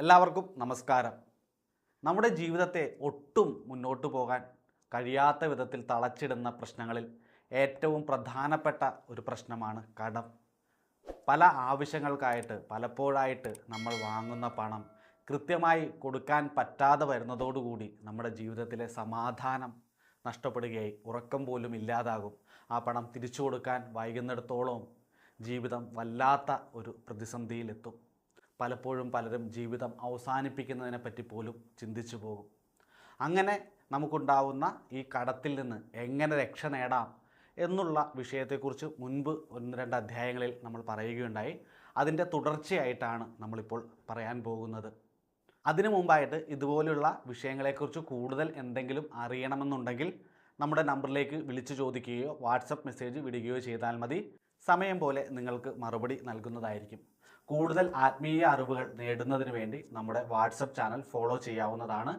എല്ലാവർക്കും നമസ്കാരം. നമ്മുടെ ജീവിതത്തെ ഒട്ടും മുന്നോട്ട് പോകാൻ കഴിയാത്ത വിധത്തിൽ തളച്ചിടുന്ന പ്രശ്നങ്ങളിൽ ഏറ്റവും പ്രധാനപ്പെട്ട ഒരു പ്രശ്നമാണ് കടം. പല ആവശ്യങ്ങൾക്കായിട്ട് പലപ്പോഴായിട്ട് നമ്മൾ വാങ്ങുന്ന പണം കൃത്യമായി കൊടുക്കാൻ പറ്റാതെ വരുന്നതോടുകൂടി നമ്മുടെ ജീവിതത്തിലെ സമാധാനം നഷ്ടപ്പെടുകയായി. ഉറക്കം പോലും ഇല്ലാതാകും. ആ പണം തിരിച്ചു കൊടുക്കാൻ വൈകുന്നിടത്തോളം ജീവിതം വല്ലാത്ത ഒരു പ്രതിസന്ധിയിലെത്തും. പലപ്പോഴും പലരും ജീവിതം അവസാനിപ്പിക്കുന്നതിനെ പറ്റി പോലും ചിന്തിച്ചു പോകും. അങ്ങനെ നമുക്കുണ്ടാവുന്ന ഈ കടത്തിൽ നിന്ന് എങ്ങനെ രക്ഷ നേടാം എന്നുള്ള വിഷയത്തെക്കുറിച്ച് മുൻപ് ഒന്ന് രണ്ട് അധ്യായങ്ങളിൽ നമ്മൾ പറയുകയുണ്ടായി. അതിന്റെ തുടർച്ചയായിട്ടാണ് നമ്മളിപ്പോൾ പറയാൻ പോകുന്നത്. അതിനു മുമ്പായിട്ട് ഇതുപോലുള്ള വിഷയങ്ങളെക്കുറിച്ച് കൂടുതൽ എന്തെങ്കിലും അറിയണമെന്നുണ്ടെങ്കിൽ നമ്മുടെ നമ്പറിലേക്ക് വിളിച്ചു ചോദിക്കുകയോ വാട്സപ്പ് മെസ്സേജ് വിടുകയോ ചെയ്താൽ മതി. സമയം പോലെ നിങ്ങൾക്ക് മറുപടി നൽകുന്നതായിരിക്കും. കൂടുതൽ ആത്മീയ അറിവുകൾ നേടുന്നതിന് വേണ്ടി നമ്മുടെ വാട്സപ്പ് ചാനൽ ഫോളോ ചെയ്യാവുന്നതാണ്.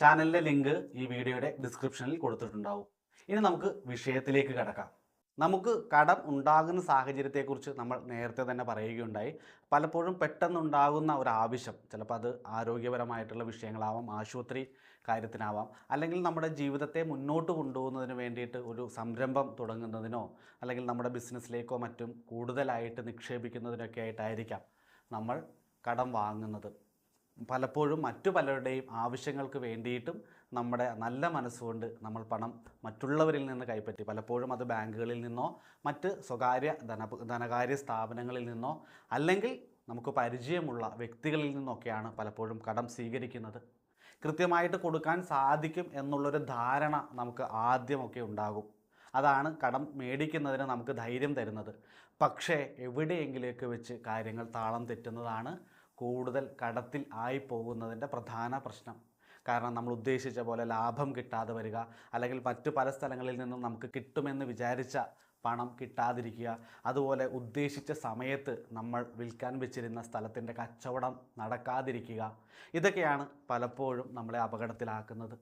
ചാനലിന്റെ ലിങ്ക് ഈ വീഡിയോയുടെ ഡിസ്ക്രിപ്ഷനിൽ കൊടുത്തിട്ടുണ്ടാവും. ഇനി നമുക്ക് വിഷയത്തിലേക്ക് കിടക്കാം. നമുക്ക് കടം ഉണ്ടാകുന്ന സാഹചര്യത്തെക്കുറിച്ച് നമ്മൾ നേരത്തെ തന്നെ പറയുകയുണ്ടായി. പലപ്പോഴും പെട്ടെന്നുണ്ടാകുന്ന ഒരു ആവശ്യം ചിലപ്പോൾ അത് ആരോഗ്യപരമായിട്ടുള്ള വിഷയങ്ങളാവാം ആശുപത്രി കാര്യത്തിനാവാം അല്ലെങ്കിൽ നമ്മുടെ ജീവിതത്തെ മുന്നോട്ട് കൊണ്ടുപോകുന്നതിന് വേണ്ടിയിട്ട് ഒരു സംരംഭം തുടങ്ങുന്നതിനോ അല്ലെങ്കിൽ നമ്മുടെ ബിസിനസ്സിലേക്കോ മറ്റും കൂടുതലായിട്ട് നിക്ഷേപിക്കുന്നതിനൊക്കെ ആയിട്ടായിരിക്കാം നമ്മൾ കടം വാങ്ങുന്നത്. പലപ്പോഴും മറ്റു പലരുടെയും ആവശ്യങ്ങൾക്ക് വേണ്ടിയിട്ടും നമ്മുടെ നല്ല മനസ്സുകൊണ്ട് നമ്മൾ പണം മറ്റുള്ളവരിൽ നിന്ന് കൈപ്പറ്റി പലപ്പോഴും അത് ബാങ്കുകളിൽ നിന്നോ മറ്റ് സ്വകാര്യ ധന ധനകാര്യ സ്ഥാപനങ്ങളിൽ നിന്നോ അല്ലെങ്കിൽ നമുക്ക് പരിചയമുള്ള വ്യക്തികളിൽ നിന്നൊക്കെയാണ് പലപ്പോഴും കടം സ്വീകരിക്കുന്നത്. കൃത്യമായിട്ട് കൊടുക്കാൻ സാധിക്കും എന്നുള്ളൊരു ധാരണ നമുക്ക് ആദ്യമൊക്കെ ഉണ്ടാകും. അതാണ് കടം മേടിക്കുന്നതിന് നമുക്ക് ധൈര്യം തരുന്നത്. പക്ഷേ എവിടെയെങ്കിലേക്ക് വെച്ച് കാര്യങ്ങൾ താളം തെറ്റുന്നതാണ് കൂടുതൽ കടത്തിൽ ആയി പോകുന്നതിന്റെ പ്രധാന പ്രശ്നം. കാരണം നമ്മൾ ഉദ്ദേശിച്ച പോലെ ലാഭം കിട്ടാതെ വരിക അല്ലെങ്കിൽ മറ്റു പല സ്ഥലങ്ങളിൽ നിന്നും നമുക്ക് കിട്ടുമെന്ന് വിചാരിച്ച പണം കിട്ടാതിരിക്കുക. അതുപോലെ ഉദ്ദേശിച്ച സമയത്ത് നമ്മൾ വിൽക്കാൻ വെച്ചിരുന്ന സ്ഥലത്തിന്റെ കച്ചവടം നടക്കാതിരിക്കുക. ഇതൊക്കെയാണ് പലപ്പോഴും നമ്മളെ അപകടത്തിലാക്കുന്നത്.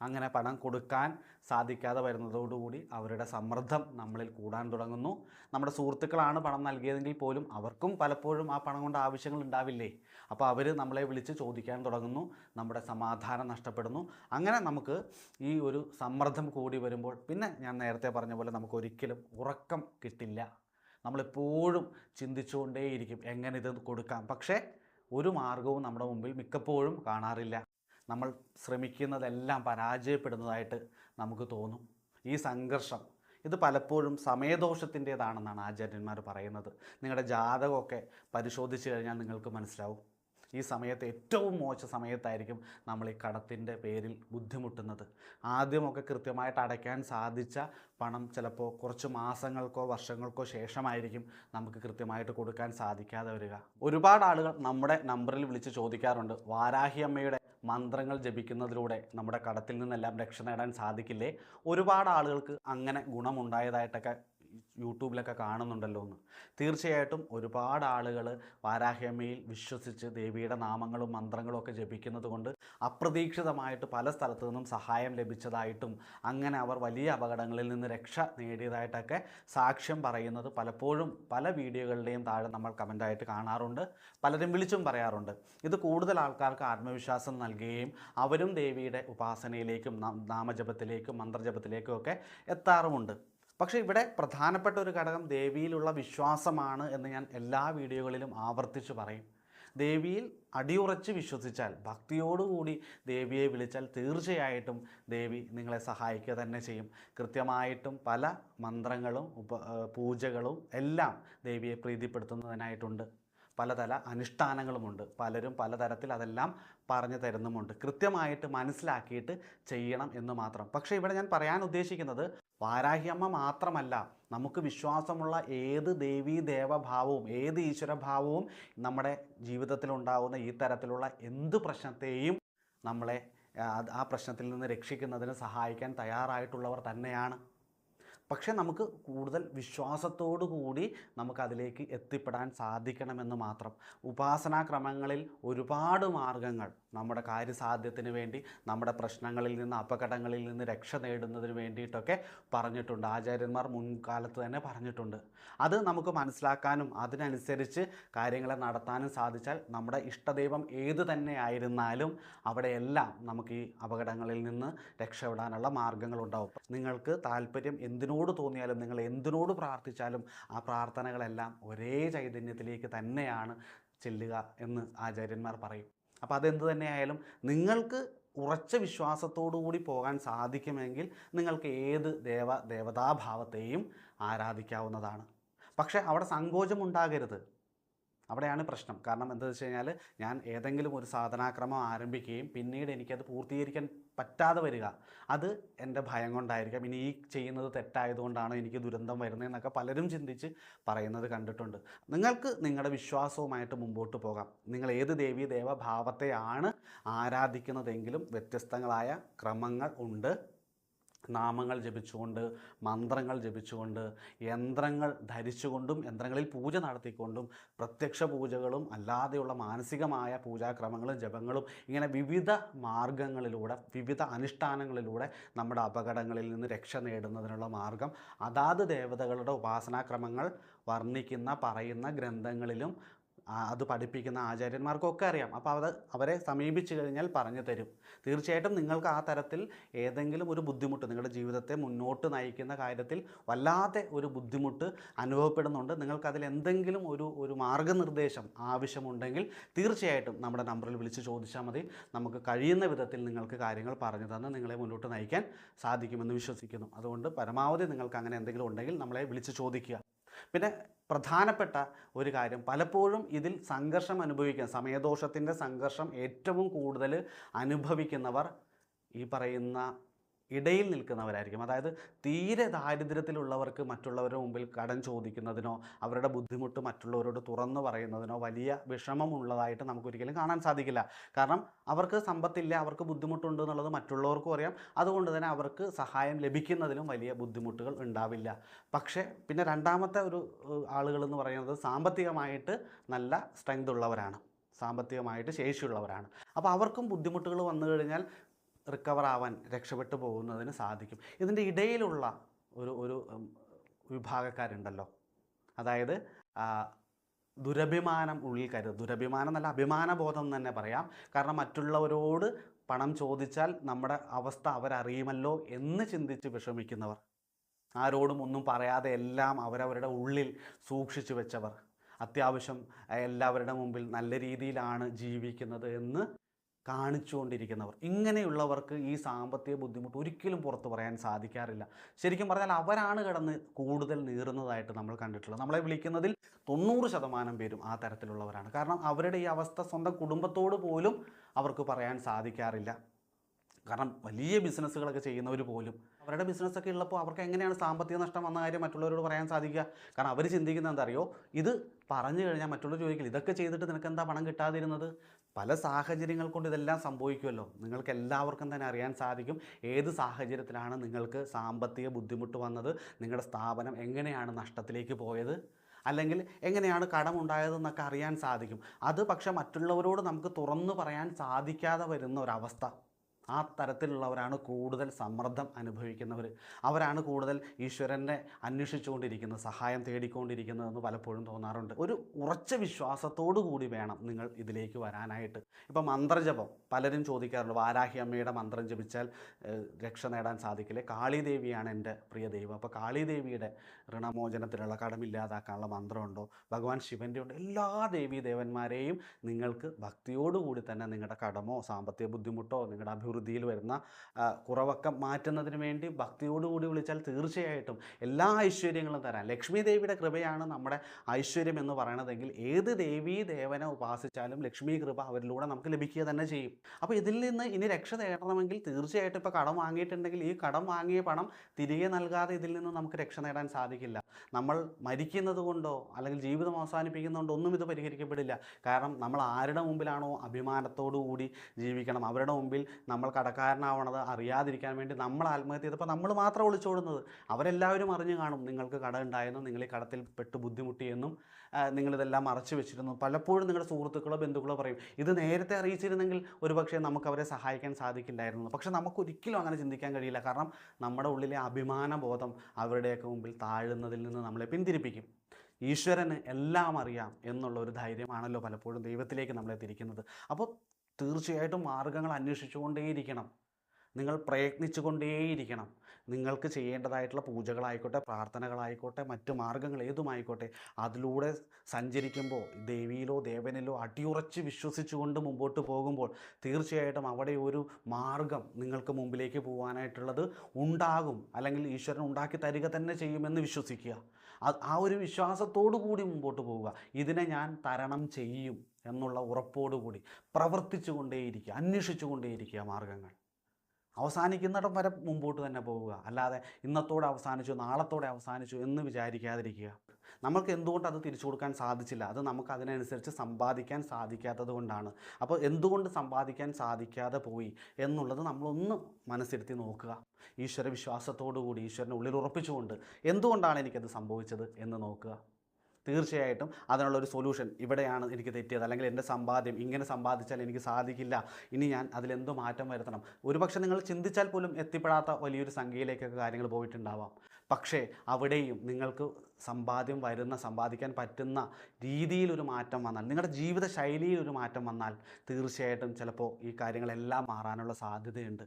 അങ്ങനെ പണം കൊടുക്കാൻ സാധിക്കാതെ വരുന്നതോടുകൂടി അവരുടെ സമ്മർദ്ദം നമ്മളിൽ കൂടാൻ തുടങ്ങുന്നു. നമ്മുടെ സുഹൃത്തുക്കളാണ് പണം നൽകിയതെങ്കിൽ പോലും അവർക്കും പലപ്പോഴും ആ പണം കൊണ്ട് ആവശ്യങ്ങൾ ഉണ്ടാവില്ലേ? അപ്പോൾ അവർ നമ്മളെ വിളിച്ച് ചോദിക്കാൻ തുടങ്ങുന്നു. നമ്മുടെ സമാധാനം നഷ്ടപ്പെടുന്നു. അങ്ങനെ നമുക്ക് ഈ ഒരു സമ്മർദ്ദം കൂടി വരുമ്പോൾ പിന്നെ ഞാൻ നേരത്തെ പറഞ്ഞ പോലെ നമുക്ക് ഒരിക്കലും ഉറക്കം കിട്ടില്ല. നമ്മളെപ്പോഴും ചിന്തിച്ചുകൊണ്ടേയിരിക്കും എങ്ങനെ ഇത് കൊടുക്കാം. പക്ഷേ ഒരു മാർഗവും നമ്മുടെ മുമ്പിൽ മിക്കപ്പോഴും കാണാറില്ല. നമ്മൾ ശ്രമിക്കുന്നതെല്ലാം പരാജയപ്പെടുന്നതായിട്ട് നമുക്ക് തോന്നും. ഈ സംഘർഷം ഇത് പലപ്പോഴും സമയദോഷത്തിന്റേതാണെന്നാണ് ആചാര്യന്മാർ പറയുന്നത്. നിങ്ങളുടെ ജാതകമൊക്കെ പരിശോധിച്ച് കഴിഞ്ഞാൽ നിങ്ങൾക്ക് മനസ്സിലാവും. ഈ സമയത്ത് ഏറ്റവും മോശ സമയത്തായിരിക്കും നമ്മൾ ഈ കടത്തിന്റെ പേരിൽ ബുദ്ധിമുട്ടുന്നത്. ആദ്യമൊക്കെ കൃത്യമായിട്ട് അടയ്ക്കാൻ സാധിച്ച പണം ചിലപ്പോൾ കുറച്ച് മാസങ്ങൾക്കോ വർഷങ്ങൾക്കോ ശേഷമായിരിക്കും നമുക്ക് കൃത്യമായിട്ട് കൊടുക്കാൻ സാധിക്കാതെ വരിക. ഒരുപാട് ആളുകൾ നമ്മുടെ നമ്പറിൽ വിളിച്ച് ചോദിക്കാറുണ്ട്. വാരാഹി അമ്മയുടെ മന്ത്രങ്ങൾ ജപിക്കുന്നതിലൂടെ നമ്മുടെ കടത്തിൽ നിന്നെല്ലാം രക്ഷ നേടാൻ സാധിക്കില്ലേ? ഒരുപാട് ആളുകൾക്ക് അങ്ങനെ ഗുണമുണ്ടായതായിട്ടൊക്കെ യൂട്യൂബിലൊക്കെ കാണുന്നുണ്ടല്ലോ എന്ന് തീർച്ചയായിട്ടും ഒരുപാട് ആളുകൾ വാരാഹ്യമ്മയിൽ വിശ്വസിച്ച് ദേവിയുടെ നാമങ്ങളും മന്ത്രങ്ങളും ഒക്കെ ജപിക്കുന്നത് കൊണ്ട് അപ്രതീക്ഷിതമായിട്ട് പല സ്ഥലത്തു നിന്നും സഹായം ലഭിച്ചതായിട്ടും അങ്ങനെ അവർ വലിയ അപകടങ്ങളിൽ നിന്ന് രക്ഷ നേടിയതായിട്ടൊക്കെ സാക്ഷ്യം പറയുന്നത് പലപ്പോഴും പല വീഡിയോകളുടെയും താഴെ നമ്മൾ കമന്റായിട്ട് കാണാറുണ്ട്. പലരും വിളിച്ചും പറയാറുണ്ട്. ഇത് കൂടുതൽ ആൾക്കാർക്ക് ആത്മവിശ്വാസം നൽകുകയും അവരും ദേവിയുടെ ഉപാസനയിലേക്കും നാമജപത്തിലേക്കും മന്ത്രജപത്തിലേക്കും ഒക്കെ എത്താറുമുണ്ട്. പക്ഷേ ഇവിടെ പ്രധാനപ്പെട്ട ഒരു ഘടകം ദേവിയിലുള്ള വിശ്വാസമാണ് എന്ന് ഞാൻ എല്ലാ വീഡിയോകളിലും ആവർത്തിച്ച് പറയും. ദേവിയിൽ അടിയുറച്ച് വിശ്വസിച്ചാൽ ഭക്തിയോടുകൂടി ദേവിയെ വിളിച്ചാൽ തീർച്ചയായിട്ടും ദേവി നിങ്ങളെ സഹായിക്കുക തന്നെ ചെയ്യും. കൃത്യമായിട്ടും പല മന്ത്രങ്ങളും ഉപ പൂജകളും എല്ലാം ദേവിയെ പ്രീതിപ്പെടുത്തുന്നതിനായിട്ടുണ്ട്. പലതല അനുഷ്ഠാനങ്ങളുമുണ്ട്. പലരും പലതരത്തിൽ അതെല്ലാം പറഞ്ഞു തരുന്നുമുണ്ട്. കൃത്യമായിട്ട് മനസ്സിലാക്കിയിട്ട് ചെയ്യണം എന്ന് മാത്രം. പക്ഷേ ഇവിടെ ഞാൻ പറയാൻ ഉദ്ദേശിക്കുന്നത് വാരാഹിയമ്മ മാത്രമല്ല നമുക്ക് വിശ്വാസമുള്ള ഏത് ദേവീ ദേവഭാവവും ഏത് ഈശ്വരഭാവവും നമ്മുടെ ജീവിതത്തിൽ ഉണ്ടാകുന്ന ഈ തരത്തിലുള്ള എന്ത് പ്രശ്നത്തെയും നമ്മളെ ആ, പ്രശ്നത്തിൽ നിന്ന് രക്ഷിക്കുന്നതിന് സഹായിക്കാൻ തയ്യാറായിട്ടുള്ളവർ തന്നെയാണ്. പക്ഷേ നമുക്ക് കൂടുതൽ വിശ്വാസത്തോടു കൂടി നമുക്കതിലേക്ക് എത്തിപ്പെടാൻ സാധിക്കണമെന്ന് മാത്രം. ഉപാസനാക്രമങ്ങളിൽ ഒരുപാട് മാർഗങ്ങൾ നമ്മുടെ കാര്യസാധ്യത്തിന് വേണ്ടി നമ്മുടെ പ്രശ്നങ്ങളിൽ നിന്ന് അപകടങ്ങളിൽ നിന്ന് രക്ഷ നേടുന്നതിന് വേണ്ടിയിട്ടൊക്കെ പറഞ്ഞിട്ടുണ്ട്. ആചാര്യന്മാർ മുൻകാലത്ത് തന്നെ പറഞ്ഞിട്ടുണ്ട്. അത് നമുക്ക് മനസ്സിലാക്കാനും അതിനനുസരിച്ച് കാര്യങ്ങളെ നടത്താനും സാധിച്ചാൽ നമ്മുടെ ഇഷ്ടദൈവം ഏത് തന്നെ ആയിരുന്നാലും അവിടെയെല്ലാം നമുക്ക് ഈ അപകടങ്ങളിൽ നിന്ന് രക്ഷപ്പെടാനുള്ള മാർഗങ്ങളുണ്ടാവും. നിങ്ങൾക്ക് താല്പര്യം എന്തിനോട് തോന്നിയാലും നിങ്ങൾ എന്തിനോട് പ്രാർത്ഥിച്ചാലും ആ പ്രാർത്ഥനകളെല്ലാം ഒരേ ചൈതന്യത്തിലേക്ക് തന്നെയാണ് ചെല്ലുക എന്ന് ആചാര്യന്മാർ പറയും. അപ്പോൾ അതെന്ത് തന്നെയായാലും നിങ്ങൾക്ക് ഉറച്ച വിശ്വാസത്തോടു കൂടി പോകാൻ സാധിക്കുമെങ്കിൽ നിങ്ങൾക്ക് ഏത് ദേവ ദേവതാഭാവത്തെയും ആരാധിക്കാവുന്നതാണ്. പക്ഷേ അവിടെ സങ്കോചം ഉണ്ടാകരുത് അവിടെയാണ് പ്രശ്നം. കാരണം എന്താ വെച്ച് കഴിഞ്ഞാൽ ഞാൻ ഏതെങ്കിലും ഒരു സാധനാക്രമം ആരംഭിക്കുകയും പിന്നീട് എനിക്കത് പൂർത്തീകരിക്കാൻ പറ്റാതെ വരിക. അത് എന്റെ ഭയം കൊണ്ടായിരിക്കാം. ഇനി ഈ ചെയ്യുന്നത് തെറ്റായതുകൊണ്ടാണ് എനിക്ക് ദുരന്തം വരുന്നതെന്നൊക്കെ പലരും ചിന്തിച്ച് പറയുന്നത് കണ്ടിട്ടുണ്ട്. നിങ്ങൾക്ക് നിങ്ങളുടെ വിശ്വാസവുമായിട്ട് മുമ്പോട്ട് പോകാം. നിങ്ങൾ ഏത് ദേവീ ദേവഭാവത്തെയാണ് ആരാധിക്കുന്നതെങ്കിലും വ്യത്യസ്തങ്ങളായ ക്രമങ്ങൾ ഉണ്ട്. നാമങ്ങൾ ജപിച്ചുകൊണ്ട് മന്ത്രങ്ങൾ ജപിച്ചുകൊണ്ട് യന്ത്രങ്ങൾ ധരിച്ചുകൊണ്ടും യന്ത്രങ്ങളിൽ പൂജ നടത്തിക്കൊണ്ടും പ്രത്യക്ഷ പൂജകളും അല്ലാതെയുള്ള മാനസികമായ പൂജാക്രമങ്ങളും ജപങ്ങളും ഇങ്ങനെ വിവിധ മാർഗങ്ങളിലൂടെ വിവിധ അനുഷ്ഠാനങ്ങളിലൂടെ നമ്മുടെ അപകടങ്ങളിൽ നിന്ന് രക്ഷ നേടുന്നതിനുള്ള മാർഗം. അതാത് ദേവതകളുടെ ഉപാസനാക്രമങ്ങൾ വർണിക്കുന്ന പറയുന്ന ഗ്രന്ഥങ്ങളിലും അത് പഠിപ്പിക്കുന്ന ആചാര്യന്മാർക്കൊക്കെ അറിയാം. അപ്പോൾ അത് അവരെ സമീപിച്ചു കഴിഞ്ഞാൽ പറഞ്ഞു തരും. തീർച്ചയായിട്ടും നിങ്ങൾക്ക് ആ തരത്തിൽ ഏതെങ്കിലും ഒരു ബുദ്ധിമുട്ട് നിങ്ങളുടെ ജീവിതത്തെ മുന്നോട്ട് നയിക്കുന്ന കാര്യത്തിൽ വല്ലാതെ ഒരു ബുദ്ധിമുട്ട് അനുഭവപ്പെടുന്നുണ്ട്. നിങ്ങൾക്കതിൽ എന്തെങ്കിലും ഒരു ഒരു മാർഗനിർദ്ദേശം ആവശ്യമുണ്ടെങ്കിൽ തീർച്ചയായിട്ടും നമ്മുടെ നമ്പറിൽ വിളിച്ച് ചോദിച്ചാൽ മതി. നമുക്ക് കഴിയുന്ന വിധത്തിൽ നിങ്ങൾക്ക് കാര്യങ്ങൾ പറഞ്ഞു തന്ന് നിങ്ങളെ മുന്നോട്ട് നയിക്കാൻ സാധിക്കുമെന്ന് വിശ്വസിക്കുന്നു. അതുകൊണ്ട് പരമാവധി നിങ്ങൾക്ക് അങ്ങനെ എന്തെങ്കിലും ഉണ്ടെങ്കിൽ നമ്മളെ വിളിച്ച് ചോദിക്കുക. പിന്നെ പ്രധാനപ്പെട്ട ഒരു കാര്യം പലപ്പോഴും ഇതിൽ സംഘർഷം അനുഭവിക്കുക സമയദോഷത്തിന്റെ സംഘർഷം ഏറ്റവും കൂടുതൽ അനുഭവിക്കുന്നവർ ഈ പറയുന്ന ഇടയിൽ നിൽക്കുന്നവരായിരിക്കും. അതായത് തീരെ ദാരിദ്ര്യത്തിലുള്ളവർക്ക് മറ്റുള്ളവരുടെ മുമ്പിൽ കടം ചോദിക്കുന്നതിനോ അവരുടെ ബുദ്ധിമുട്ട് മറ്റുള്ളവരോട് തുറന്നു പറയുന്നതിനോ വലിയ വിഷമമുള്ളതായിട്ട് നമുക്കൊരിക്കലും കാണാൻ സാധിക്കില്ല. കാരണം അവർക്ക് സമ്പത്തില്ല അവർക്ക് ബുദ്ധിമുട്ടുണ്ട് എന്നുള്ളത് മറ്റുള്ളവർക്കും അറിയാം. അതുകൊണ്ട് തന്നെ അവർക്ക് സഹായം ലഭിക്കുന്നതിലും വലിയ ബുദ്ധിമുട്ടുകൾ ഉണ്ടാവില്ല. പക്ഷേ പിന്നെ രണ്ടാമത്തെ ഒരു ആളുകൾ എന്ന് പറയുന്നത് സാമ്പത്തികമായിട്ട് നല്ല സ്ട്രെങ്ത് ഉള്ളവരാണ്. സാമ്പത്തികമായിട്ട് ശേഷിയുള്ളവരാണ്. അപ്പോൾ അവർക്കും ബുദ്ധിമുട്ടുകൾ വന്നു കഴിഞ്ഞാൽ റിക്കവർ ആവാൻ രക്ഷപ്പെട്ടു പോകുന്നതിന് സാധിക്കും. ഇതിന്റെ ഇടയിലുള്ള ഒരു ഒരു വിഭാഗക്കാരുണ്ടല്ലോ. അതായത് ദുരഭിമാനം ഉള്ളിൽ കരുത് ദുരഭിമാനം എന്നല്ല അഭിമാനബോധം എന്ന് തന്നെ പറയാം. കാരണം മറ്റുള്ളവരോട് പണം ചോദിച്ചാൽ നമ്മുടെ അവസ്ഥ അവരറിയുമല്ലോ എന്ന് ചിന്തിച്ച് വിഷമിക്കുന്നവർ. ആരോടും ഒന്നും പറയാതെ എല്ലാം അവരവരുടെ ഉള്ളിൽ സൂക്ഷിച്ചു വെച്ചവർ. അത്യാവശ്യം എല്ലാവരുടെ മുമ്പിൽ നല്ല രീതിയിലാണ് ജീവിക്കുന്നത് എന്ന് കാണിച്ചുകൊണ്ടിരിക്കുന്നവർ. ഇങ്ങനെയുള്ളവർക്ക് ഈ സാമ്പത്തിക ബുദ്ധിമുട്ട് ഒരിക്കലും പുറത്തു പറയാൻ സാധിക്കാറില്ല. ശരിക്കും പറഞ്ഞാൽ അവരാണ് കിടന്ന് കൂടുതൽ നീറുന്നതായിട്ട് നമ്മൾ കണ്ടിട്ടുള്ളത്. നമ്മളെ വിളിക്കുന്നതിൽ തൊണ്ണൂറ് ശതമാനം പേരും ആ തരത്തിലുള്ളവരാണ്. കാരണം അവരുടെ ഈ അവസ്ഥ സ്വന്തം കുടുംബത്തോട് പോലും അവർക്ക് പറയാൻ സാധിക്കാറില്ല. കാരണം വലിയ ബിസിനസ്സുകളൊക്കെ ചെയ്യുന്നവർ പോലും അവരുടെ ബിസിനസ്സൊക്കെ ഉള്ളപ്പോൾ അവർക്ക് എങ്ങനെയാണ് സാമ്പത്തിക നഷ്ടം വന്ന കാര്യം മറ്റുള്ളവരോട് പറയാൻ സാധിക്കുക? കാരണം അവർ ചിന്തിക്കുന്നത് എന്താ അറിയോ? ഇത് പറഞ്ഞു കഴിഞ്ഞാൽ മറ്റുള്ളവർ ചോദിക്കില്ല ഇതൊക്കെ ചെയ്തിട്ട് നിനക്ക് എന്താ പണം കിട്ടാതിരുന്നത്? പല സാഹചര്യങ്ങൾ കൊണ്ട് ഇതെല്ലാം സംഭവിക്കുമല്ലോ. നിങ്ങൾക്ക് എല്ലാവർക്കും തന്നെ അറിയാൻ സാധിക്കും ഏത് സാഹചര്യത്തിലാണ് നിങ്ങൾക്ക് സാമ്പത്തിക ബുദ്ധിമുട്ട് വന്നത് നിങ്ങളുടെ സ്ഥാപനം എങ്ങനെയാണ് നഷ്ടത്തിലേക്ക് പോയത് അല്ലെങ്കിൽ എങ്ങനെയാണ് കടമുണ്ടായതെന്നൊക്കെ അറിയാൻ സാധിക്കും. അത് പക്ഷേ മറ്റുള്ളവരോട് നമുക്ക് തുറന്നു പറയാൻ സാധിക്കാതെ വരുന്ന ഒരവസ്ഥ. ആ തരത്തിലുള്ളവരാണ് കൂടുതൽ സമ്മർദ്ദം അനുഭവിക്കുന്നവർ അവരാണ് കൂടുതൽ ഈശ്വരനെ അന്വേഷിച്ചുകൊണ്ടിരിക്കുന്നത് സഹായം തേടിക്കൊണ്ടിരിക്കുന്നതെന്ന് പലപ്പോഴും തോന്നാറുണ്ട്. ഒരു ഉറച്ച വിശ്വാസത്തോടു കൂടി വേണം നിങ്ങൾ ഇതിലേക്ക് വരാനായിട്ട്. ഇപ്പം മന്ത്രജപം പലരും ചോദിക്കാറുണ്ട് വാരാഹി അമ്മയുടെ മന്ത്രം ജപിച്ചാൽ രക്ഷ നേടാൻ സാധിക്കില്ലേ? കാളിദേവിയാണ് എന്റെ പ്രിയ ദൈവം. അപ്പോൾ കാളിദേവിയുടെ ഋണമോചനത്തിനുള്ള കടമില്ലാതാക്കാനുള്ള മന്ത്രമുണ്ടോ? ഭഗവാൻ ശിവന്റെ ഉണ്ടോ. എല്ലാ ദേവീ ദേവന്മാരെയും നിങ്ങൾക്ക് ഭക്തിയോടുകൂടി തന്നെ നിങ്ങളുടെ കടമോ സാമ്പത്തിക ബുദ്ധിമുട്ടോ നിങ്ങളുടെ അഭിവൃദ്ധിയിൽ വരുന്ന കുറവൊക്കെ മാറ്റുന്നതിന് വേണ്ടി ഭക്തിയോടുകൂടി വിളിച്ചാൽ തീർച്ചയായിട്ടും എല്ലാ ഐശ്വര്യങ്ങളും തരാം. ലക്ഷ്മി ദേവിയുടെ കൃപയാണ് നമ്മുടെ ഐശ്വര്യം എന്ന് പറയണതെങ്കിൽ ഏത് ദേവീ ദേവനെ ഉപാസിച്ചാലും ലക്ഷ്മി കൃപ അവരിലൂടെ നമുക്ക് ലഭിക്കുക തന്നെ ചെയ്യും. അപ്പോൾ ഇതിൽ നിന്ന് ഇനി രക്ഷ നേടണമെങ്കിൽ തീർച്ചയായിട്ടും ഇപ്പോൾ കടം വാങ്ങിയിട്ടുണ്ടെങ്കിൽ ഈ കടം വാങ്ങിയ പണം തിരികെ നൽകാതെ ഇതിൽ നിന്ന് നമുക്ക് രക്ഷ നേടാൻ സാധിക്കില്ല. നമ്മൾ മരിക്കുന്നത് കൊണ്ടോ അല്ലെങ്കിൽ ജീവിതം അവസാനിപ്പിക്കുന്നതുകൊണ്ടോ ഒന്നും ഇത് പരിഹരിക്കപ്പെടില്ല. കാരണം നമ്മൾ ആരുടെ മുമ്പിലാണോ അഭിമാനത്തോടു കൂടി ജീവിക്കണം. അവരുടെ മുമ്പിൽ നമ്മൾ കടക്കാരനാവണത് അറിയാതിരിക്കാൻ വേണ്ടി നമ്മൾ ആത്മഹത്യ ചെയ്തപ്പോൾ നമ്മൾ മാത്രം ഒളിച്ചോടുന്നത്. അവരെല്ലാവരും അറിഞ്ഞു കാണും നിങ്ങൾക്ക് കട ഉണ്ടായെന്നും നിങ്ങൾ ഈ കടത്തിൽ പെട്ട് ബുദ്ധിമുട്ടിയെന്നും നിങ്ങളിതെല്ലാം മറച്ചു വെച്ചിരുന്നു. പലപ്പോഴും നിങ്ങളുടെ സുഹൃത്തുക്കളോ ബന്ധുക്കളോ പറയും ഇത് നേരത്തെ അറിയിച്ചിരുന്നെങ്കിൽ ഒരുപക്ഷെ നമുക്ക് അവരെ സഹായിക്കാൻ സാധിക്കില്ലായിരുന്നു. പക്ഷേ നമുക്കൊരിക്കലും അങ്ങനെ ചിന്തിക്കാൻ കഴിയില്ല. കാരണം നമ്മുടെ ഉള്ളിലെ അഭിമാന ബോധം അവരുടെയൊക്കെ മുമ്പിൽ താഴുന്നതിൽ നിന്ന് നമ്മളെ പിന്തിരിപ്പിക്കും. ഈശ്വരന് എല്ലാം അറിയാം എന്നുള്ള ഒരു ധൈര്യമാണല്ലോ പലപ്പോഴും ദൈവത്തിലേക്ക് നമ്മളെ തിരിക്കുന്നത്. അപ്പോൾ തീർച്ചയായിട്ടും മാർഗങ്ങൾ അന്വേഷിച്ചുകൊണ്ടേയിരിക്കണം. നിങ്ങൾ പ്രയത്നിച്ചു കൊണ്ടേയിരിക്കണം നിങ്ങൾക്ക് ചെയ്യേണ്ടതായിട്ടുള്ള പൂജകളായിക്കോട്ടെ പ്രാർത്ഥനകളായിക്കോട്ടെ മറ്റു മാർഗങ്ങൾ ഏതുമായിക്കോട്ടെ അതിലൂടെ സഞ്ചരിക്കുമ്പോൾ ദേവിയിലോ ദേവനിലോ അടിയുറച്ച് വിശ്വസിച്ചുകൊണ്ട് മുമ്പോട്ട് പോകുമ്പോൾ തീർച്ചയായിട്ടും അവിടെ ഒരു മാർഗം നിങ്ങൾക്ക് മുമ്പിലേക്ക് പോകാനായിട്ടുള്ളത് ഉണ്ടാകും. അല്ലെങ്കിൽ ഈശ്വരൻ ഉണ്ടാക്കി തരിക തന്നെ ചെയ്യുമെന്ന് വിശ്വസിക്കുക. ആ ഒരു വിശ്വാസത്തോടു കൂടി മുമ്പോട്ട് പോവുക. ഇതിനെ ഞാൻ തരണം ചെയ്യും എന്നുള്ള ഉറപ്പോടുകൂടി പ്രവർത്തിച്ചു കൊണ്ടേയിരിക്കുക അന്വേഷിച്ചു കൊണ്ടേയിരിക്കുക മാർഗങ്ങൾ. അവസാനിക്കുന്നിടം വരെ മുമ്പോട്ട് തന്നെ പോവുക. അല്ലാതെ ഇന്നത്തോടെ അവസാനിച്ചു നാളത്തോടെ അവസാനിച്ചു എന്ന് വിചാരിക്കാതിരിക്കുക. നമുക്ക് എന്തുകൊണ്ട് അത് തിരിച്ചു കൊടുക്കാൻ സാധിച്ചില്ല? അത് നമുക്ക് അതിനനുസരിച്ച് സമ്പാദിക്കാൻ സാധിക്കാത്തത് കൊണ്ടാണ്. അപ്പോൾ എന്തുകൊണ്ട് സമ്പാദിക്കാൻ സാധിക്കാതെ പോയി എന്നുള്ളത് നമ്മളൊന്ന് മനസ്സിരുത്തി നോക്കുക. ഈശ്വര വിശ്വാസത്തോടു കൂടി ഈശ്വരനെ ഉള്ളിൽ ഉറപ്പിച്ചുകൊണ്ട് എന്തുകൊണ്ടാണ് എനിക്കത് സംഭവിച്ചത് എന്ന് നോക്കുക. തീർച്ചയായിട്ടും അതിനുള്ളൊരു സൊല്യൂഷൻ ഇവിടെയാണ് എനിക്ക് തെറ്റിയത്. അല്ലെങ്കിൽ എന്റെ സമ്പാദ്യം ഇങ്ങനെ സമ്പാദിച്ചാൽ എനിക്ക് സാധിക്കില്ല. ഇനി ഞാൻ അതിലെന്തോ മാറ്റം വരുത്തണം. ഒരുപക്ഷെ നിങ്ങൾ ചിന്തിച്ചാൽ പോലും എത്തിപ്പെടാത്ത വലിയൊരു സംഖ്യയിലേക്കൊക്കെ കാര്യങ്ങൾ പോയിട്ടുണ്ടാവാം. പക്ഷേ അവിടെയും നിങ്ങൾക്ക് സമ്പാദ്യം വരുന്ന സമ്പാദിക്കാൻ പറ്റുന്ന രീതിയിലൊരു മാറ്റം വന്നാൽ നിങ്ങളുടെ ജീവിത ശൈലിയിൽ ഒരു മാറ്റം വന്നാൽ തീർച്ചയായിട്ടും ചിലപ്പോൾ ഈ കാര്യങ്ങളെല്ലാം മാറാനുള്ള സാധ്യതയുണ്ട്.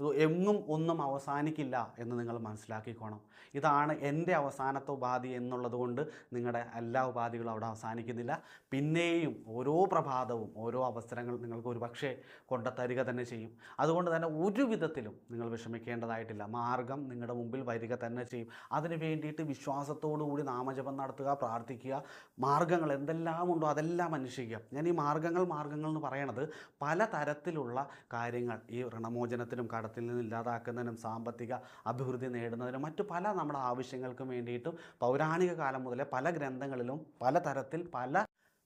എങ്ങും ഒന്നും അവസാനിക്കില്ല എന്ന് നിങ്ങൾ മനസ്സിലാക്കിക്കോണം. ഇതാണ് എന്റെ അവസാനത്തെ ഉപാധി എന്നുള്ളത് കൊണ്ട് നിങ്ങളുടെ എല്ലാ ഉപാധികളും അവിടെ അവസാനിക്കുന്നില്ല. പിന്നെയും ഓരോ പ്രഭാതവും ഓരോ അവസരങ്ങൾ നിങ്ങൾക്ക് ഒരു പക്ഷേ കൊണ്ടുത്തരിക തന്നെ ചെയ്യും. അതുകൊണ്ട് തന്നെ ഒരു വിധത്തിലും നിങ്ങൾ വിഷമിക്കേണ്ടതായിട്ടില്ല. മാർഗം നിങ്ങളുടെ മുമ്പിൽ വരിക തന്നെ ചെയ്യും. അതിന് വേണ്ടിയിട്ട് വിശ്വാസത്തോടുകൂടി നാമജപം നടത്തുക പ്രാർത്ഥിക്കുക. മാർഗങ്ങൾ എന്തെല്ലാം ഉണ്ടോ അതെല്ലാം അന്വേഷിക്കുക. ഞാൻ ഈ മാർഗങ്ങൾ മാർഗങ്ങൾ എന്ന് പറയണത് പല തരത്തിലുള്ള കാര്യങ്ങൾ ഈ ഋണമോചനത്തിനും കടത്തിൽ നിന്ന് ഇല്ലാതാക്കുന്നതിനും സാമ്പത്തിക അഭിവൃദ്ധി നേടുന്നതിനും മറ്റു പല നമ്മുടെ ആവശ്യങ്ങൾക്കും വേണ്ടിയിട്ടും പൗരാണിക കാലം മുതലേ പല ഗ്രന്ഥങ്ങളിലും പല തരത്തിൽ പല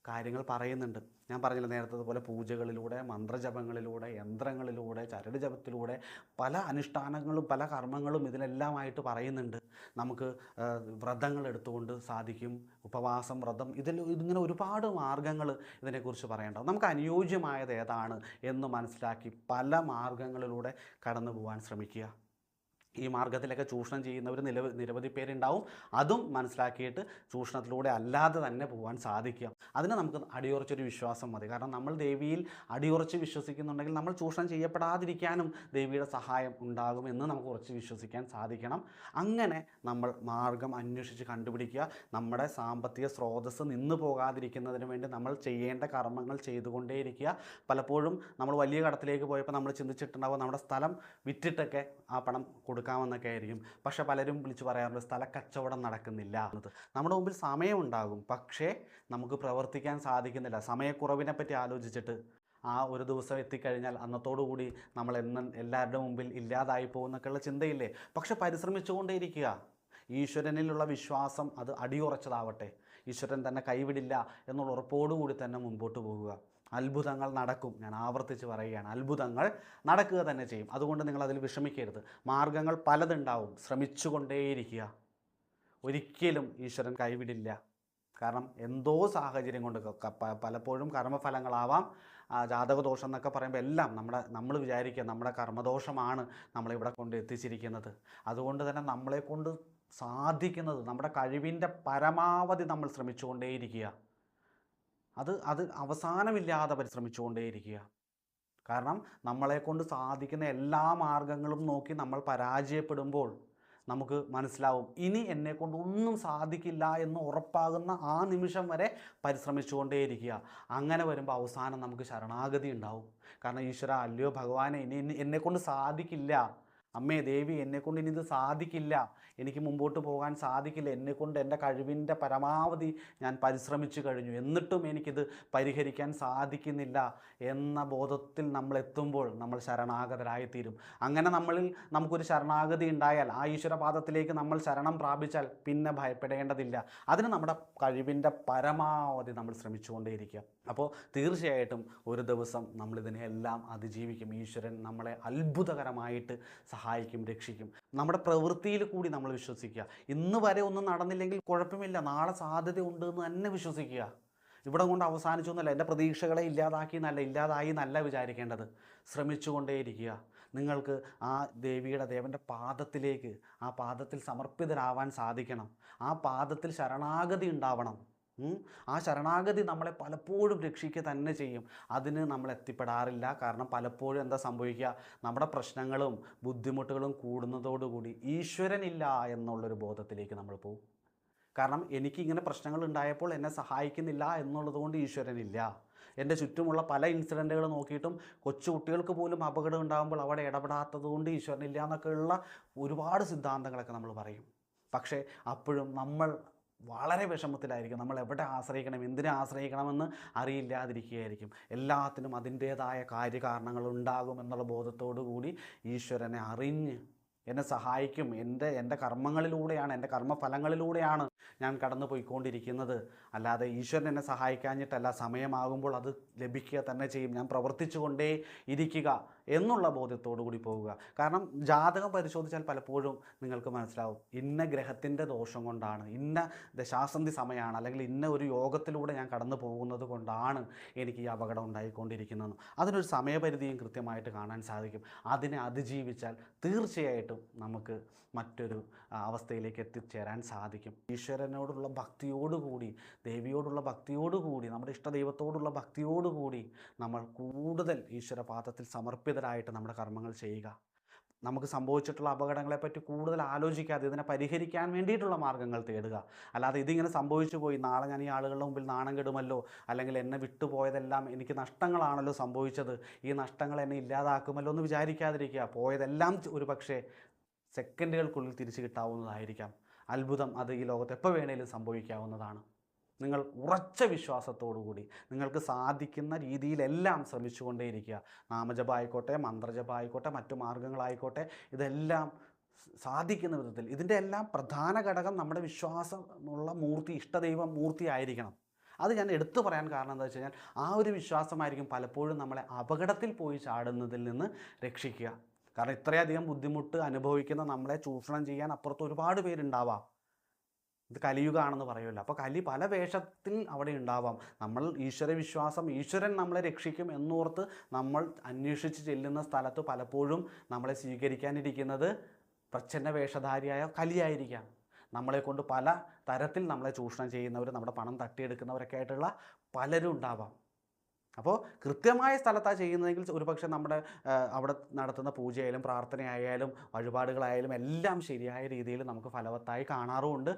കാര്യങ്ങൾ പറയുന്നുണ്ട്. ഞാൻ പറഞ്ഞില്ല നേരത്തെ പോലെ പൂജകളിലൂടെ മന്ത്രജപങ്ങളിലൂടെ യന്ത്രങ്ങളിലൂടെ ചരട് ജപത്തിലൂടെ പല അനുഷ്ഠാനങ്ങളും പല കർമ്മങ്ങളും ഇതിലെല്ലാമായിട്ട് പറയുന്നുണ്ട്. നമുക്ക് വ്രതങ്ങൾ എടുത്തുകൊണ്ട് സാധിക്കും. ഉപവാസം വ്രതം ഇതിൽ ഇതിങ്ങനെ ഒരുപാട് മാർഗങ്ങൾ ഇതിനെക്കുറിച്ച് പറയേണ്ടത് നമുക്ക് അനുയോജ്യമായത് ഏതാണ് എന്ന് മനസ്സിലാക്കി പല മാർഗങ്ങളിലൂടെ കടന്നു പോകാൻ ശ്രമിക്കുക. ഈ മാർഗത്തിലൊക്കെ ചൂഷണം ചെയ്യുന്നവർ നിലവ് നിരവധി പേരുണ്ടാവും. അതും മനസ്സിലാക്കിയിട്ട് ചൂഷണത്തിലൂടെ അല്ലാതെ തന്നെ പോകാൻ സാധിക്കുക. അതിന് നമുക്ക് അടിയുറച്ചൊരു വിശ്വാസം മതി. കാരണം നമ്മൾ ദേവിയിൽ അടിയുറച്ച് വിശ്വസിക്കുന്നുണ്ടെങ്കിൽ നമ്മൾ ചൂഷണം ചെയ്യപ്പെടാതിരിക്കാനും ദേവിയുടെ സഹായം ഉണ്ടാകുമെന്ന് നമുക്ക് ഉറച്ച് വിശ്വസിക്കാൻ സാധിക്കണം. അങ്ങനെ നമ്മൾ മാർഗം അന്വേഷിച്ച് കണ്ടുപിടിക്കുക. നമ്മുടെ സാമ്പത്തിക സ്രോതസ്സ് നിന്നു പോകാതിരിക്കുന്നതിന് വേണ്ടി നമ്മൾ ചെയ്യേണ്ട കർമ്മങ്ങൾ ചെയ്തുകൊണ്ടേയിരിക്കുക. പലപ്പോഴും നമ്മൾ വലിയ കടത്തിലേക്ക് പോയപ്പോൾ നമ്മൾ ചിന്തിച്ചിട്ടുണ്ടാവുക നമ്മുടെ സ്ഥലം വിറ്റിട്ടൊക്കെ ആ പണം കൊടുക്കാമെന്നൊക്കെ ആയിരിക്കും പക്ഷേ പലരും വിളിച്ച് പറയാറുണ്ട് സ്ഥല കച്ചവടം നടക്കുന്നില്ല. എന്നത്. നമ്മുടെ മുമ്പിൽ സമയമുണ്ടാകും പക്ഷേ നമുക്ക് പ്രവർത്തിക്കാൻ സാധിക്കുന്നില്ല. സമയക്കുറവിനെ പറ്റി ആലോചിച്ചിട്ട് ആ ഒരു ദിവസം എത്തിക്കഴിഞ്ഞാൽ അന്നത്തോടുകൂടി നമ്മൾ എന്നും എല്ലാവരുടെ മുമ്പിൽ ഇല്ലാതായി പോകുന്നൊക്കെയുള്ള ചിന്തയില്ലേ? പക്ഷെ പരിശ്രമിച്ചുകൊണ്ടേയിരിക്കുക. ഈശ്വരനിലുള്ള വിശ്വാസം അത് അടിയുറച്ചതാവട്ടെ. ഈശ്വരൻ തന്നെ കൈവിടില്ല എന്നുള്ള ഉറപ്പോടുകൂടി തന്നെ മുമ്പോട്ട് പോകുക. അത്ഭുതങ്ങൾ നടക്കും. ഞാൻ ആവർത്തിച്ച് പറയുകയാണ്. അത്ഭുതങ്ങൾ നടക്കുക തന്നെ ചെയ്യും. അതുകൊണ്ട് നിങ്ങൾ അതിൽ വിഷമിക്കരുത്. മാർഗങ്ങൾ പലതുണ്ടാവും. ശ്രമിച്ചുകൊണ്ടേയിരിക്കുക. ഒരിക്കലും ഈശ്വരൻ കൈവിടില്ല. കാരണം എന്തോ സാഹചര്യം കൊണ്ട് പലപ്പോഴും കർമ്മഫലങ്ങളാവാം. ജാതകദോഷം എന്നൊക്കെ പറയുമ്പോൾ എല്ലാം നമ്മുടെ നമ്മൾ വിചാരിക്കുക നമ്മുടെ കർമ്മദോഷമാണ് നമ്മളിവിടെ കൊണ്ട് എത്തിച്ചിരിക്കുന്നത്. അതുകൊണ്ട് തന്നെ നമ്മളെ കൊണ്ട് സാധിക്കുന്നത് നമ്മുടെ കഴിവിന്റെ പരമാവധി നമ്മൾ ശ്രമിച്ചുകൊണ്ടേയിരിക്കുക. അത് അത് അവസാനമില്ലാതെ പരിശ്രമിച്ചുകൊണ്ടേയിരിക്കുക. കാരണം നമ്മളെ കൊണ്ട് സാധിക്കുന്ന എല്ലാ മാർഗങ്ങളും നോക്കി നമ്മൾ പരാജയപ്പെടുമ്പോൾ നമുക്ക് മനസ്സിലാവും ഇനി എന്നെ കൊണ്ട് ഒന്നും സാധിക്കില്ല എന്ന് ഉറപ്പാകുന്ന ആ നിമിഷം വരെ പരിശ്രമിച്ചുകൊണ്ടേയിരിക്കുക. അങ്ങനെ വരുമ്പോൾ അവസാനം നമുക്ക് ശരണാഗതി ഉണ്ടാവും. കാരണം ഈശ്വര അല്ലയോ ഭഗവാനെ ഇനി എന്നെക്കൊണ്ട് കൊണ്ട് സാധിക്കില്ല. അമ്മേ ദേവി എന്നെക്കൊണ്ട് ഇനി ഇത് സാധിക്കില്ല. എനിക്ക് മുമ്പോട്ട് പോകാൻ സാധിക്കില്ല. എന്നെക്കൊണ്ട് എന്റെ കഴിവിന്റെ പരമാവധി ഞാൻ പരിശ്രമിച്ചു കഴിഞ്ഞു. എന്നിട്ടും എനിക്കിത് പരിഹരിക്കാൻ സാധിക്കുന്നില്ല എന്ന ബോധത്തിൽ നമ്മൾ എത്തുമ്പോൾ നമ്മൾ ശരണാഗതരായിത്തീരും. അങ്ങനെ നമ്മളിൽ നമുക്കൊരു ശരണാഗതി ഉണ്ടായാൽ ആ ഈശ്വരപാദത്തിലേക്ക് നമ്മൾ ശരണം പ്രാപിച്ചാൽ പിന്നെ ഭയപ്പെടേണ്ടതില്ല. അതിന് നമ്മുടെ കഴിവിന്റെ പരമാവധി നമ്മൾ ശ്രമിച്ചുകൊണ്ടേയിരിക്കുക. അപ്പോൾ തീർച്ചയായിട്ടും ഒരു ദിവസം നമ്മളിതിനെ എല്ലാം അതിജീവിക്കും. ഈശ്വരൻ നമ്മളെ അത്ഭുതകരമായിട്ട് സഹായിക്കും രക്ഷിക്കും. നമ്മുടെ പ്രവൃത്തിയിൽ കൂടി നമ്മൾ വിശ്വസിക്കുക. ഇന്ന് വരെ ഒന്നും നടന്നില്ലെങ്കിൽ കുഴപ്പമില്ല. നാളെ സാധ്യത ഉണ്ട് എന്ന് തന്നെ വിശ്വസിക്കുക. ഇവിടെ കൊണ്ട് അവസാനിച്ചു എന്നല്ല എന്റെ പ്രതീക്ഷകളെ ഇല്ലാതാക്കി എന്നല്ല ഇല്ലാതായി എന്നല്ല വിചാരിക്കേണ്ടത്. ശ്രമിച്ചുകൊണ്ടേയിരിക്കുക. നിങ്ങൾക്ക് ആ ദേവിയുടെ ദേവന്റെ പാദത്തിലേക്ക് ആ പാദത്തിൽ സമർപ്പിതരാവാൻ സാധിക്കണം. ആ പാദത്തിൽ ശരണാഗതി ഉണ്ടാവണം. ആ ശരണാഗതി നമ്മളെ പലപ്പോഴും രക്ഷിക്കുക തന്നെ ചെയ്യും. അതിന് നമ്മൾ എത്തിപ്പെടാറില്ല. കാരണം പലപ്പോഴും എന്താ സംഭവിക്കുക? നമ്മുടെ പ്രശ്നങ്ങളും ബുദ്ധിമുട്ടുകളും കൂടുന്നതോടുകൂടി ഈശ്വരനില്ല എന്നുള്ളൊരു ബോധത്തിലേക്ക് നമ്മൾ പോകും. കാരണം എനിക്ക് ഇങ്ങനെ പ്രശ്നങ്ങൾ ഉണ്ടായപ്പോൾ എന്നെ സഹായിക്കുന്നില്ല എന്നുള്ളതുകൊണ്ട് ഈശ്വരനില്ല. എന്റെ ചുറ്റുമുള്ള പല ഇൻസിഡന്റുകൾ നോക്കിയിട്ടും കൊച്ചുകുട്ടികൾക്ക് പോലും അപകടം ഉണ്ടാകുമ്പോൾ അവിടെ കൊണ്ട് ഈശ്വരനില്ല എന്നൊക്കെയുള്ള ഒരുപാട് സിദ്ധാന്തങ്ങളൊക്കെ നമ്മൾ പറയും. പക്ഷേ അപ്പോഴും നമ്മൾ വളരെ വിഷമത്തിലായിരിക്കും. നമ്മൾ എവിടെ ആശ്രയിക്കണം എന്തിനെ ആശ്രയിക്കണമെന്ന് അറിയില്ലാതിരിക്കുകയായിരിക്കും. എല്ലാത്തിനും അതിന്റേതായ കാര്യകാരണങ്ങൾ ഉണ്ടാകും എന്നുള്ള ബോധത്തോടു കൂടി ഈശ്വരനെ അറിഞ്ഞ് എന്നെ സഹായിക്കും. എന്റെ എന്റെ കർമ്മങ്ങളിലൂടെയാണ് എന്റെ കർമ്മഫലങ്ങളിലൂടെയാണ് ഞാൻ കടന്നു പോയിക്കൊണ്ടിരിക്കുന്നത്. അല്ലാതെ ഈശ്വരൻ എന്നെ സഹായിക്കാഞ്ഞിട്ടല്ല സമയമാകുമ്പോൾ അത് ലഭിക്കുക തന്നെ ചെയ്യും. ഞാൻ പ്രവർത്തിച്ചുകൊണ്ടേ ഇരിക്കുക എന്നുള്ള ബോധ്യത്തോടു കൂടി പോവുക. കാരണം ജാതകം പരിശോധിച്ചാൽ പലപ്പോഴും നിങ്ങൾക്ക് മനസ്സിലാവും ഇന്ന ഗ്രഹത്തിന്റെ ദോഷം കൊണ്ടാണ് ഇന്ന ദശാസന്ധി സമയമാണ് അല്ലെങ്കിൽ ഇന്ന ഒരു യോഗത്തിലൂടെ ഞാൻ കടന്നു പോകുന്നത് കൊണ്ടാണ് എനിക്ക് ഈ അപകടം ഉണ്ടായിക്കൊണ്ടിരിക്കുന്നത്. അതിനൊരു സമയപരിധിയും കൃത്യമായിട്ട് കാണാൻ സാധിക്കും. അതിനെ അതിജീവിച്ചാൽ തീർച്ചയായിട്ടും നമുക്ക് മറ്റൊരു അവസ്ഥയിലേക്ക് എത്തിച്ചേരാൻ സാധിക്കും. ഈശ്വരനോടുള്ള ഭക്തിയോടുകൂടി ദേവിയോടുള്ള ഭക്തിയോടുകൂടി നമ്മുടെ ഇഷ്ടദൈവത്തോടുള്ള ഭക്തിയോടുകൂടി നമ്മൾ കൂടുതൽ ഈശ്വരപാദത്തിൽ സമർപ്പിതരായിട്ട് നമ്മുടെ കർമ്മങ്ങൾ ചെയ്യുക. നമുക്ക് സംഭവിച്ചിട്ടുള്ള അപകടങ്ങളെപ്പറ്റി കൂടുതൽ ആലോചിക്കാതെ ഇതിനെ പരിഹരിക്കാൻ വേണ്ടിയിട്ടുള്ള മാർഗങ്ങൾ തേടുക. അല്ലാതെ ഇതിങ്ങനെ സംഭവിച്ചു പോയി നാളെ ഞാൻ ഈ ആളുകളുടെ മുമ്പിൽ നാണം കെടുമല്ലോ അല്ലെങ്കിൽ എന്നെ വിട്ടുപോയതെല്ലാം എനിക്ക് നഷ്ടങ്ങളാണല്ലോ സംഭവിച്ചത് ഈ നഷ്ടങ്ങൾ എന്നെ ഇല്ലാതാക്കുമല്ലോ എന്ന് വിചാരിക്കാതിരിക്കുക. പോയതെല്ലാം ഒരു പക്ഷേ സെക്കൻഡുകൾക്കുള്ളിൽ തിരിച്ചു കിട്ടാവുന്നതായിരിക്കാം. അത്ഭുതം അത് ഈ ലോകത്ത് എപ്പോൾ വേണേലും സംഭവിക്കാവുന്നതാണ്. നിങ്ങൾ ഉറച്ച വിശ്വാസത്തോടുകൂടി നിങ്ങൾക്ക് സാധിക്കുന്ന രീതിയിലെല്ലാം ശ്രമിച്ചുകൊണ്ടേയിരിക്കുക. നാമജപം ആയിക്കോട്ടെ മന്ത്രജപം ആയിക്കോട്ടെ മറ്റു മാർഗങ്ങളായിക്കോട്ടെ ഇതെല്ലാം സാധിക്കുന്ന വിധത്തിൽ ഇതിന്റെ എല്ലാം പ്രധാന ഘടകം നമ്മുടെ വിശ്വാസമുള്ള മൂർത്തി ഇഷ്ടദൈവം മൂർത്തി ആയിരിക്കണം. അത് ഞാൻ എടുത്തു പറയാൻ കാരണം എന്താ വെച്ച് കഴിഞ്ഞാൽ ആ ഒരു വിശ്വാസമായിരിക്കും പലപ്പോഴും നമ്മളെ അപകടത്തിൽ പോയി ചാടുന്നതിൽ നിന്ന് രക്ഷിക്കുക. കാരണം ഇത്രയധികം ബുദ്ധിമുട്ട് അനുഭവിക്കുന്ന നമ്മളെ ചൂഷണം ചെയ്യാൻ അപ്പുറത്ത് ഒരുപാട് പേരുണ്ടാവാം. ഇത് കലിയുഗാണെന്ന് പറയുമല്ലോ. അപ്പോൾ കലി പല വേഷത്തിൽ അവിടെ ഉണ്ടാവാം. നമ്മൾ ഈശ്വര വിശ്വാസം ഈശ്വരൻ നമ്മളെ രക്ഷിക്കും എന്നോർത്ത് നമ്മൾ അന്വേഷിച്ച് ചെല്ലുന്ന സ്ഥലത്ത് പലപ്പോഴും നമ്മളെ സ്വീകരിക്കാനിരിക്കുന്നത് പ്രച്ഛന്ന വേഷധാരിയായ കലിയായിരിക്കാം. നമ്മളെ കൊണ്ട് പല തരത്തിൽ നമ്മളെ ചൂഷണം ചെയ്യുന്നവർ നമ്മുടെ പണം തട്ടിയെടുക്കുന്നവരൊക്കെ ആയിട്ടുള്ള പലരും ഉണ്ടാവാം അപ്പോൾ കൃത്യമായ സ്ഥലത്താണ് ചെയ്യുന്നതെങ്കിൽ ഒരുപക്ഷെ നമ്മുടെ അവിടെ നടത്തുന്ന പൂജയായാലും പ്രാർത്ഥനയായാലും വഴിപാടുകളായാലും എല്ലാം ശരിയായ രീതിയിൽ നമുക്ക് ഫലവത്തായി കാണാറുമുണ്ട്.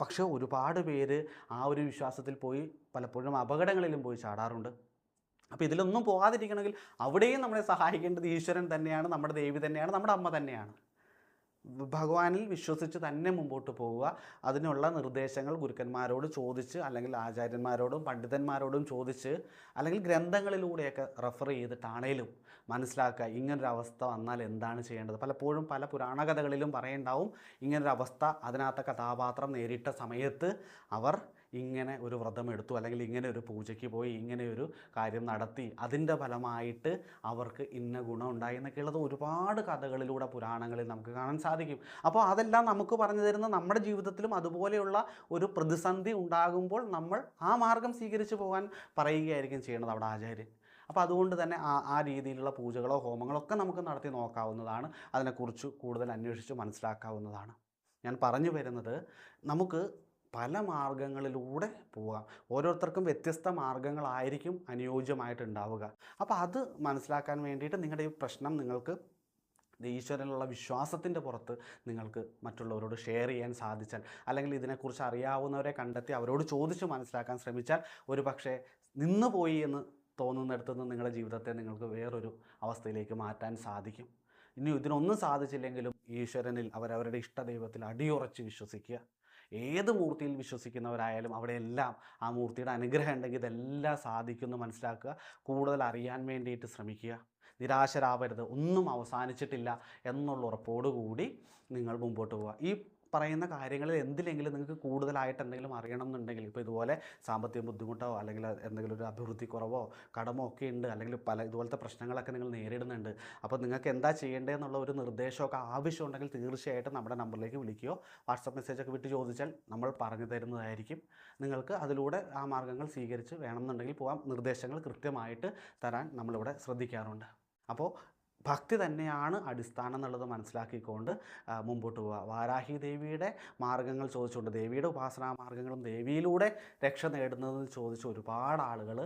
പക്ഷേ ഒരുപാട് പേര് ആ ഒരു വിശ്വാസത്തിൽ പോയി പലപ്പോഴും അപകടങ്ങളിലും പോയി ചാടാറുണ്ട്. അപ്പോൾ ഇതിലൊന്നും പോകാതിരിക്കണമെങ്കിൽ അവിടെയും നമ്മളെ സഹായിക്കേണ്ടത് ഈശ്വരൻ തന്നെയാണ് നമ്മുടെ ദേവി തന്നെയാണ് നമ്മുടെ അമ്മ തന്നെയാണ്. ഭഗവാനിൽ വിശ്വസിച്ച് തന്നെ മുമ്പോട്ട് പോവുക. അതിനുള്ള നിർദ്ദേശങ്ങൾ ഗുരുക്കന്മാരോട് ചോദിച്ച് അല്ലെങ്കിൽ ആചാര്യന്മാരോടും പണ്ഡിതന്മാരോടും ചോദിച്ച് അല്ലെങ്കിൽ ഗ്രന്ഥങ്ങളിലൂടെയൊക്കെ റെഫർ ചെയ്തിട്ടാണേലും മനസ്സിലാക്കുക. ഇങ്ങനൊരു അവസ്ഥ വന്നാൽ എന്താണ് ചെയ്യേണ്ടത്? പലപ്പോഴും പല പുരാണ കഥകളിലും പറയുണ്ടാവും ഇങ്ങനൊരു അവസ്ഥ അതിനകത്ത കഥാപാത്രം നേരിട്ട സമയത്ത് അവർ ഇങ്ങനെ ഒരു വ്രതം എടുത്തു അല്ലെങ്കിൽ ഇങ്ങനെ ഒരു പൂജയ്ക്ക് പോയി ഇങ്ങനെ ഒരു കാര്യം നടത്തി. അതിന്റെ ഫലമായിട്ട് അവർക്ക് ഇന്ന ഗുണം ഉണ്ടായി എന്നൊക്കെയുള്ളത് ഒരുപാട് കഥകളിലൂടെ പുരാണങ്ങളിൽ നമുക്ക് കാണാൻ സാധിക്കും. അപ്പോൾ അതെല്ലാം നമുക്ക് പറഞ്ഞു തരുന്ന നമ്മുടെ ജീവിതത്തിലും അതുപോലെയുള്ള ഒരു പ്രതിസന്ധി ഉണ്ടാകുമ്പോൾ നമ്മൾ ആ മാർഗം സ്വീകരിച്ചു പോകാൻ പറയുകയായിരിക്കും ചെയ്യേണ്ടത് അവിടെ ആചാര്യൻ. അപ്പോൾ അതുകൊണ്ട് തന്നെ ആ ആ രീതിയിലുള്ള പൂജകളോ ഹോമങ്ങളോ ഒക്കെ നമുക്ക് നടത്തി നോക്കാവുന്നതാണ്. അതിനെക്കുറിച്ച് കൂടുതൽ അന്വേഷിച്ച് മനസ്സിലാക്കാവുന്നതാണ്. ഞാൻ പറഞ്ഞു വരുന്നത് നമുക്ക് പല മാർഗങ്ങളിലൂടെ പോകാം. ഓരോരുത്തർക്കും വ്യത്യസ്ത മാർഗങ്ങളായിരിക്കും അനുയോജ്യമായിട്ടുണ്ടാവുക. അപ്പോൾ അത് മനസ്സിലാക്കാൻ വേണ്ടിയിട്ട് നിങ്ങളുടെ ഈ പ്രശ്നം നിങ്ങൾക്ക് ഈശ്വരനിലുള്ള വിശ്വാസത്തിന്റെ പുറത്ത് നിങ്ങൾക്ക് മറ്റുള്ളവരോട് ഷെയർ ചെയ്യാൻ സാധിച്ചാൽ അല്ലെങ്കിൽ ഇതിനെക്കുറിച്ച് അറിയാവുന്നവരെ കണ്ടെത്തി അവരോട് ചോദിച്ച് മനസ്സിലാക്കാൻ ശ്രമിച്ചാൽ ഒരു പക്ഷേ നിന്ന് പോയി എന്ന് തോന്നുന്നിടത്തു നിന്ന് നിങ്ങളുടെ ജീവിതത്തെ നിങ്ങൾക്ക് വേറൊരു അവസ്ഥയിലേക്ക് മാറ്റാൻ സാധിക്കും. ഇനി ഇതിനൊന്നും സാധിച്ചില്ലെങ്കിലും ഈശ്വരനിൽ അവരവരുടെ ഇഷ്ടദൈവത്തിൽ അടിയുറച്ച് വിശ്വസിക്കുക. ഏത് മൂർത്തിയിൽ വിശ്വസിക്കുന്നവരായാലും അവിടെയെല്ലാം ആ മൂർത്തിയുടെ അനുഗ്രഹം ഉണ്ടെങ്കിൽ ഇതെല്ലാം സാധിക്കുമെന്ന് മനസ്സിലാക്കുക. കൂടുതൽ അറിയാൻ വേണ്ടിയിട്ട് ശ്രമിക്കുക. നിരാശരാവരുത്. ഒന്നും അവസാനിച്ചിട്ടില്ല എന്നുള്ള ഉറപ്പോടുകൂടി നിങ്ങൾ മുമ്പോട്ട് പോവുക. ഈ പറയുന്ന കാര്യങ്ങളിൽ എന്തിലെങ്കിലും നിങ്ങൾക്ക് കൂടുതലായിട്ട് എന്തെങ്കിലും അറിയണം എന്നുണ്ടെങ്കിൽ ഇപ്പോൾ ഇതുപോലെ സാമ്പത്തിക ബുദ്ധിമുട്ടോ അല്ലെങ്കിൽ എന്തെങ്കിലും ഒരു അഭിവൃദ്ധി കുറവോ കടമോ ഒക്കെ ഉണ്ട് അല്ലെങ്കിൽ പല ഇതുപോലത്തെ പ്രശ്നങ്ങളൊക്കെ നിങ്ങൾ നേരിടുന്നുണ്ട് അപ്പോൾ നിങ്ങൾക്ക് എന്താ ചെയ്യേണ്ടതെന്നുള്ള ഒരു നിർദ്ദേശമൊക്കെ ആവശ്യമുണ്ടെങ്കിൽ തീർച്ചയായിട്ടും നമ്മുടെ നമ്പറിലേക്ക് വിളിക്കുകയോ വാട്സപ്പ് മെസ്സേജൊക്കെ വിട്ട് ചോദിച്ചാൽ നമ്മൾ പറഞ്ഞു തരുന്നതായിരിക്കും. നിങ്ങൾക്ക് അതിലൂടെ ആ മാർഗങ്ങൾ സ്വീകരിച്ച് വേണമെന്നുണ്ടെങ്കിൽ പോകാം നിർദ്ദേശങ്ങൾ കൃത്യമായിട്ട് തരാൻ നമ്മളിവിടെ ശ്രദ്ധിക്കാറുണ്ട്. അപ്പോൾ ഭക്തി തന്നെയാണ് അടിസ്ഥാനം എന്നുള്ളത് മനസ്സിലാക്കിക്കൊണ്ട് മുമ്പോട്ട് പോവുക. വാരാഹി ദേവിയുടെ മാർഗങ്ങൾ ചോദിച്ചുകൊണ്ട് ദേവിയുടെ ഉപാസനാ മാർഗങ്ങളും ദേവിയിലൂടെ രക്ഷ നേടുന്നതെന്ന് ചോദിച്ച് ഒരുപാട് ആളുകൾ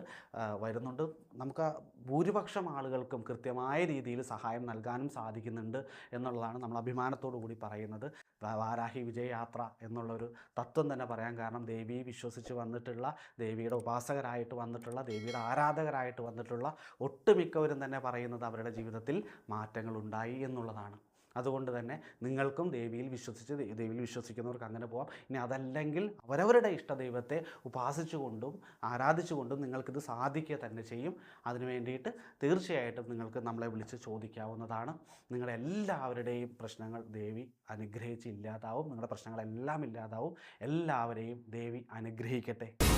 വരുന്നുണ്ട്. നമുക്ക് ഭൂരിപക്ഷം ആളുകൾക്കും കൃത്യമായ രീതിയിൽ സഹായം നൽകാനും സാധിക്കുന്നുണ്ട് എന്നുള്ളതാണ് നമ്മൾ അഭിമാനത്തോടു കൂടി പറയുന്നത്. വാരാഹി വിജയയാത്ര എന്നുള്ളൊരു തത്വം തന്നെ പറയാൻ കാരണം ദേവിയെ വിശ്വസിച്ച് വന്നിട്ടുള്ള ദേവിയുടെ ഉപാസകരായിട്ട് വന്നിട്ടുള്ള ദേവിയുടെ ആരാധകരായിട്ട് വന്നിട്ടുള്ള ഒട്ടുമിക്കവരും തന്നെ പറയുന്നത് അവരുടെ ജീവിതത്തിൽ മാറ്റങ്ങൾ ഉണ്ടായി എന്നുള്ളതാണ്. അതുകൊണ്ട് തന്നെ നിങ്ങൾക്കും ദേവിയിൽ വിശ്വസിച്ച് ദേവിയിൽ വിശ്വസിക്കുന്നവർക്ക് അങ്ങനെ പോകാം ഇനി അതല്ലെങ്കിൽ അവരവരുടെ ഇഷ്ടദൈവത്തെ ഉപാസിച്ചുകൊണ്ടും ആരാധിച്ചുകൊണ്ടും നിങ്ങൾക്കിത് സാധിക്കുക തന്നെ ചെയ്യും. അതിനു വേണ്ടിയിട്ട് തീർച്ചയായിട്ടും നിങ്ങൾക്ക് നമ്മളെ വിളിച്ച് ചോദിക്കാവുന്നതാണ്. നിങ്ങളുടെ എല്ലാവരുടെയും പ്രശ്നങ്ങൾ ദേവി അനുഗ്രഹിച്ച് ഇല്ലാതാവും. നിങ്ങളുടെ പ്രശ്നങ്ങളെല്ലാം ഇല്ലാതാവും. എല്ലാവരെയും ദേവി അനുഗ്രഹിക്കട്ടെ.